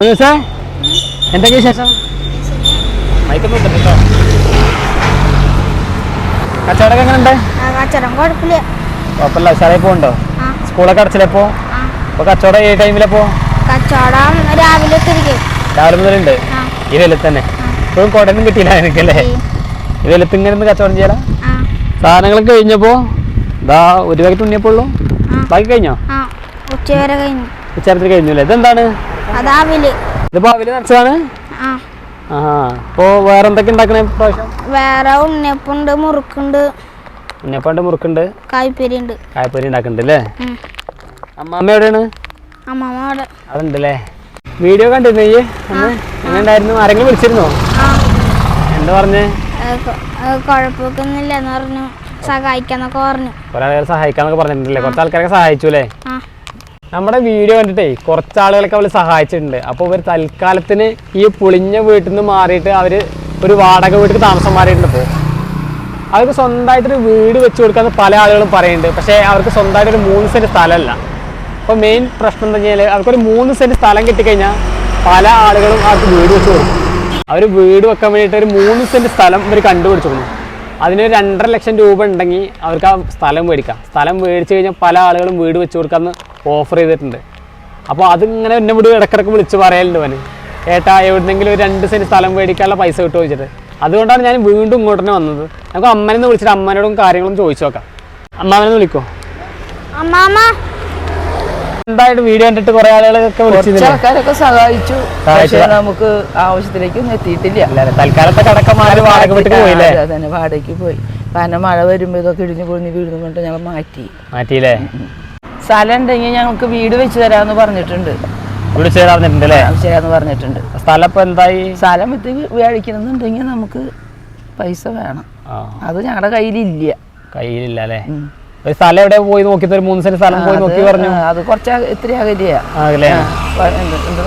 എന്തൊക്കെ വിശേഷം? മൈക്കൊന്നും ഇട്ടിട്ടോ കച്ചവടമൊക്കെ എങ്ങനെയുണ്ട്? കച്ചവടം കുഴപ്പമില്ല. കുഴപ്പമില്ല. ഉഷാറായി പോകണ്ടോ സ്കൂളൊക്കെ അടച്ചില്ലപ്പോ അപ്പൊ കച്ചവടം ഏത് ടൈമിലപ്പോ കച്ചവടം രാവിലെ രാവിലെ മുതലുണ്ട് ഈ വെല്ലത്ത് തന്നെ. ഇപ്പോഴും കുടയൊന്നും കിട്ടിയില്ല എനിക്കല്ലേ ഈ, വെല്ലത്ത് ഇങ്ങനെ കച്ചവടം ചെയ്യാല സാധനങ്ങളൊക്കെ കഴിഞ്ഞപ്പോ ഇതാ ഒരു പാക്കറ്റ് ഉണ്ണിയപ്പോഴുള്ളൂ ആ. ബാക്കി കഴിഞ്ഞോ? ആ. ഉച്ച വരെ കഴിഞ്ഞു. ഉച്ചാരത്തിൽ കഴിഞ്ഞു അല്ലേ? ഇതെന്താണ്? ഇതിപ്പോ അവൽ നിറച്ചതാണ് ആ ആ. അപ്പോ വേറെ എന്തൊക്കെ ഉണ്ടാക്കണേ പ്രാവശ്യം വേറെ ഉണ്ണിയപ്പുണ്ട് മുറുക്കുണ്ട്. ഉണ്ണിയപ്പണ്ട് മുറുക്കുണ്ട്. കായ്പേരി ഉണ്ട് കായപ്പൊരി ഉണ്ടാക്കുന്നുണ്ട് അല്ലേ ഉം. അമ്മമ്മ എവിടെയാണ്? അമ്മമ്മ അവിടെ. അതുണ്ടല്ലേ വീഡിയോ കണ്ടിരുന്നു ഈ എങ്ങനെ ഉണ്ടായിരുന്നു ആരെങ്കിലും വിളിച്ചിരുന്നോ? എന്താ പറഞ്ഞേ? ഏ, കൊ- ഏ, കുഴപ്പമൊന്നുമില്ല എന്ന് പറഞ്ഞു. സഹായിക്കാന്നൊക്കെ പറഞ്ഞു. കുറെ സഹായിക്കാന്നൊക്കെ പറഞ്ഞിട്ടുണ്ടല്ലേ കുറച്ച് ആൾക്കാരൊക്കെ സഹായിച്ചു അല്ലേ നമ്മുടെ വീഡിയോ കണ്ടിട്ടേ കുറച്ച് ആളുകളൊക്കെ അവർ സഹായിച്ചിട്ടുണ്ട്. അപ്പോൾ ഇവർ തൽക്കാലത്തിന് ഈ പുളിഞ്ഞ വീട്ടിൽ നിന്ന് മാറിയിട്ട് അവർ ഒരു വാടക വീട്ടിൽ താമസം മാറിയിട്ടുണ്ട് ഇപ്പോൾ അവർക്ക് സ്വന്തമായിട്ടൊരു വീട് വെച്ച് കൊടുക്കാന്ന് പല ആളുകളും പറയുന്നുണ്ട്. പക്ഷേ അവർക്ക് സ്വന്തമായിട്ട് ഒരു മൂന്ന് സെന്റ് സ്ഥലമല്ല. അപ്പോൾ മെയിൻ പ്രശ്നം എന്താ വെച്ചാൽ അവർക്കൊരു മൂന്ന് സെന്റ് സ്ഥലം കിട്ടിക്കഴിഞ്ഞാൽ പല ആളുകളും അവർക്ക് വീട് വെച്ച് കൊടുക്കും. അവർ വീട് വെക്കാൻ വേണ്ടിയിട്ട് ഒരു മൂന്ന് സെന്റ് സ്ഥലം ഇവർ കണ്ടുപിടിച്ചു കൊടുക്കും. അതിന് രണ്ടര ലക്ഷം രൂപ ഉണ്ടെങ്കിൽ അവർക്ക് ആ സ്ഥലം മേടിക്കാം. സ്ഥലം മേടിച്ച് കഴിഞ്ഞാൽ പല ആളുകളും വീട് വെച്ച് കൊടുക്കാമെന്ന് ഓഫർ ചെയ്തിട്ടുണ്ട്. അപ്പോൾ അതിങ്ങനെ എന്നെ വീട് ഇടക്കിടക്ക് വിളിച്ച് പറയലുണ്ട് അവന് ഏട്ടാ എവിടെന്നെങ്കിലും ഒരു രണ്ട് സെന്റ് സ്ഥലം മേടിക്കാനുള്ള പൈസ കിട്ടുമോ? ചോദിച്ചിട്ട്. അതുകൊണ്ടാണ് ഞാൻ വീണ്ടും ഇങ്ങോട്ട് തന്നെ വന്നത്. നമുക്ക് അമ്മനെ വിളിച്ചിട്ട് അമ്മനോടും കാര്യങ്ങളും ചോദിച്ചു നോക്കാം. അമ്മാവനെ വിളിക്കോ. അമ്മാമ്മ എന്തായിട്ട് വീഡിയോ കണ്ടിട്ട് കുറെ ആളുകളൊക്കെ ആൾക്കാരൊക്കെ സഹായിച്ചു. പക്ഷേ നമുക്ക് ആവശ്യത്തിലേക്കൊന്നും എത്തിയിട്ടില്ല. തൽക്കാലത്തെ കടക്ക മാറി വാടക വീട്ടിൽ പോയില്ലേ? ആ, അതന്നെ വാടകയ്ക്ക് പോയി. കാരണം മഴ വരുമ്പോ ഇതൊക്കെ ഇടിഞ്ഞു പൊളിഞ്ഞ് വീഴുന്നു കൊണ്ട് ഞങ്ങൾ മാറ്റി. മാറ്റിയില്ലേ? സ്ഥലം ഉണ്ടെങ്കിൽ ഞങ്ങൾക്ക് വീട് വെച്ച് തരാമെന്ന് പറഞ്ഞിട്ടുണ്ട്. തരാറുണ്ട് അല്ലേ? പറഞ്ഞിട്ടുണ്ട്. സ്ഥലം ഇപ്പൊ എന്തായി? സ്ഥലം എത്തി വേടിക്കണമെന്നുണ്ടെങ്കിൽ നമുക്ക് പൈസ വേണം. അത് ഞങ്ങളുടെ കയ്യിലില്ല. കയ്യിലില്ല അല്ലേ. ഒരു സ്ഥലം എവിടെ പോയി നോക്കി ഒരു മൂന്ന് സെന്റ് സ്ഥലം പോയി നോക്കി പറഞ്ഞു. അത് കുറച്ച് ഇത്തിരി അകലെയാ.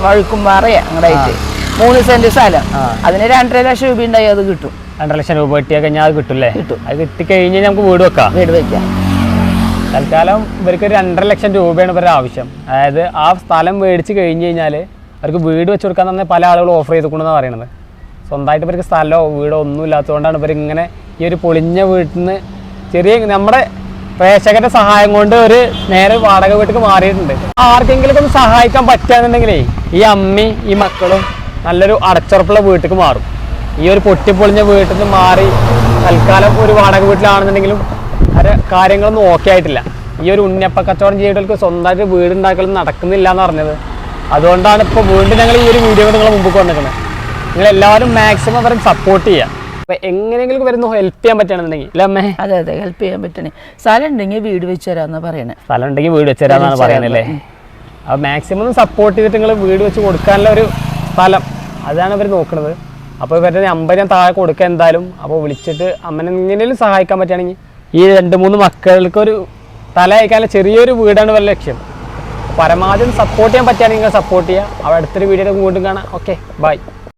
വഴുക്കും അല്ലേ അങ്ങടായിട്ട് മൂന്ന് സെന്റ് സ്ഥലം. അതിന് രണ്ടര ലക്ഷം രൂപ ഉണ്ടായി അത് കിട്ടും. രണ്ടര ലക്ഷം രൂപ കിട്ടിയാൽ കഴിഞ്ഞാൽ അത് കിട്ടും അല്ലേ കിട്ടും. അത് കിട്ടി കഴിഞ്ഞാൽ നമുക്ക് വീട് വെക്കാം. വീട് വെക്കാം. തൽക്കാലം ഇവർക്ക് ഒരു രണ്ടര ലക്ഷം രൂപയാണ് ഇവരുടെ ആവശ്യം. അതായത് ആ സ്ഥലം മേടിച്ച് കഴിഞ്ഞ് കഴിഞ്ഞാൽ അവർക്ക് വീട് വെച്ച് കൊടുക്കാൻ തന്നെ പല ആളുകളും ഓഫർ ചെയ്തിട്ടുണ്ടെന്നാണ് പറയണത്. സ്വന്തമായിട്ട് ഇവർക്ക് സ്ഥലമോ വീടോ ഒന്നും ഇല്ലാത്തതുകൊണ്ടാണ് ഇവർ ഇങ്ങനെ ഈ ഒരു പൊളിഞ്ഞ വീട്ടിൽ നിന്ന് ചെറിയ നമ്മുടെ പ്രേക്ഷകരുടെ സഹായം കൊണ്ട് ഒരു നേരെ വാടക വീട്ടിലേക്ക് മാറിയിട്ടുണ്ട്. ആർക്കെങ്കിലും ഒന്ന് സഹായിക്കാൻ പറ്റുകയെന്നുണ്ടെങ്കിലേ ഈ അമ്മി ഈ മക്കളും നല്ലൊരു അടച്ചുറപ്പുള്ള വീട്ടിൽ മാറും. ഈ ഒരു പൊട്ടിപ്പൊളിഞ്ഞ വീട്ടിൽ നിന്ന് മാറി തൽക്കാലം ഒരു വാടക വീട്ടിലാണെന്നുണ്ടെങ്കിലും അവരെ കാര്യങ്ങളൊന്നും ഓക്കെ ആയിട്ടില്ല. ഈ ഒരു ഉണ്ണിയപ്പ കച്ചവടം ചെയ്തവർക്ക് സ്വന്തമായിട്ട് വീട് ഉണ്ടാക്കലും നടക്കുന്നില്ല എന്ന് പറഞ്ഞത്. അതുകൊണ്ടാണ് ഇപ്പോൾ വീണ്ടും ഞങ്ങൾ ഈ ഒരു വീഡിയോ നിങ്ങൾ മുമ്പ് കൊണ്ടിരിക്കുന്നത് നിങ്ങൾ എല്ലാവരും മാക്സിമം അവരെ സപ്പോർട്ട് ചെയ്യുക. അപ്പോൾ എങ്ങനെയെങ്കിലും വരുന്ന ഹെൽപ്പ് ചെയ്യാൻ പറ്റണെന്നുണ്ടെങ്കിൽ അല്ലേ അമ്മേ? അതെ അതെ ഹെൽപ്പ് ചെയ്യാൻ പറ്റണേ. സ്ഥലം ഉണ്ടെങ്കിൽ വീട് വെച്ച് തരാന്ന് പറയണേ സ്ഥലം ഉണ്ടെങ്കിൽ വീട് വെച്ച് തരാമെന്നാണ് പറയണല്ലേ അപ്പോൾ മാക്സിമം സപ്പോർട്ട് ചെയ്തിട്ട് നിങ്ങൾ വീട് വെച്ച് കൊടുക്കാനുള്ള ഒരു സ്ഥലം അതാണ് ഇവർ നോക്കുന്നത് അപ്പോൾ ഇവരുടെ നമ്പർ ഞാൻ താഴെ കൊടുക്കുക എന്തായാലും. അപ്പോൾ വിളിച്ചിട്ട് അമ്മനെ എങ്ങനെയും സഹായിക്കാൻ പറ്റുകയാണെങ്കിൽ ഈ രണ്ട് മൂന്ന് മക്കൾക്ക് ഒരു തല അയക്കാനുള്ള ചെറിയൊരു വീടാണ് വല്ല ലക്ഷ്യം. പരമാവധി സപ്പോർട്ട് ചെയ്യാൻ പറ്റുകയാണെങ്കിൽ നിങ്ങൾ സപ്പോർട്ട് ചെയ്യുക. അവിടെ അടുത്തൊരു വീഡിയോ വീണ്ടും കാണാം. Okay bye